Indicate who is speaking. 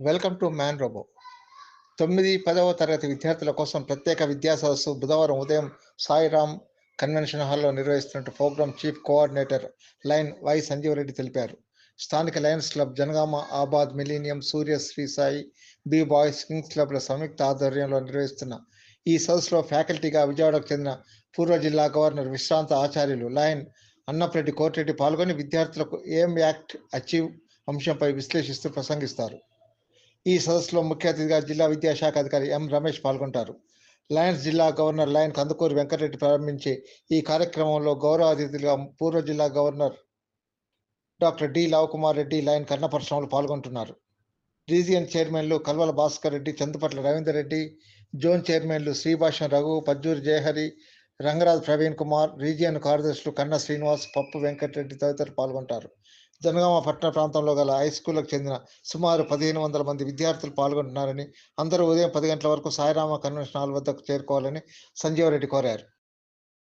Speaker 1: Welcome to man robo తొమ్మిది పదవ తరగతి విద్యార్థుల కోసం ప్రత్యేక విద్యా సదస్సు బుధవారం ఉదయం సాయిరామ్ కన్వెన్షన్ హాల్లో నిర్వహిస్తున్నట్టు program chief coordinator lion Y Sanjeevareddy తెలిపారు. స్థానిక lions club Janagama Abad millennium Surya Sri Sai B boys kings క్లబ్ల సంయుక్త ఆధ్వర్యంలో నిర్వహిస్తున్న ఈ సదస్సులో ఫ్యాకల్టీగా విజయవాడకు చెందిన పూర్వ జిల్లా గవర్నర్ విశ్రాంత ఆచార్యులు లయన్ అన్నప్రెడ్డి కోటిరెడ్డి పాల్గొని విద్యార్థులకు ఏం యాక్ట్ అచీవ్ అంశంపై విశ్లేషిస్తూ ప్రసంగిస్తారు. ఈ సదస్సులో ముఖ్య అతిథిగా జిల్లా విద్యాశాఖ అధికారి ఎం రమేష్ పాల్గొంటారు. లయన్స్ జిల్లా గవర్నర్ లయన్ కందుకూరి వెంకటరెడ్డి ప్రారంభించే ఈ కార్యక్రమంలో గౌరవ అతిథులుగా పూర్వ జిల్లా governor doctor D Kumar Reddy lion కన్నపరశ్రమలు పాల్గొంటున్నారు. రీజియన్ చైర్మన్లు కల్వల భాస్కర్ రెడ్డి చందుపట్ల రవీందర్ రెడ్డి జోన్ చైర్మన్లు శ్రీభాషం రఘు పజ్జూరి జయహరి రంగరాజ్ ప్రవీణ్ కుమార్ రీజియన్ కార్యదర్శులు కన్న శ్రీనివాస్ పప్పు వెంకటరెడ్డి తదితరులు పాల్గొంటారు. జనగామ పట్టణ ప్రాంతంలో గల హై స్కూల్కు చెందిన సుమారు పదిహేను వందల మంది విద్యార్థులు పాల్గొంటున్నారని అందరూ ఉదయం పది గంటల వరకు సాయిరామ కన్వెన్షన్ హాల్ వద్దకు చేరుకోవాలని సంజీవరెడ్డి కోరారు.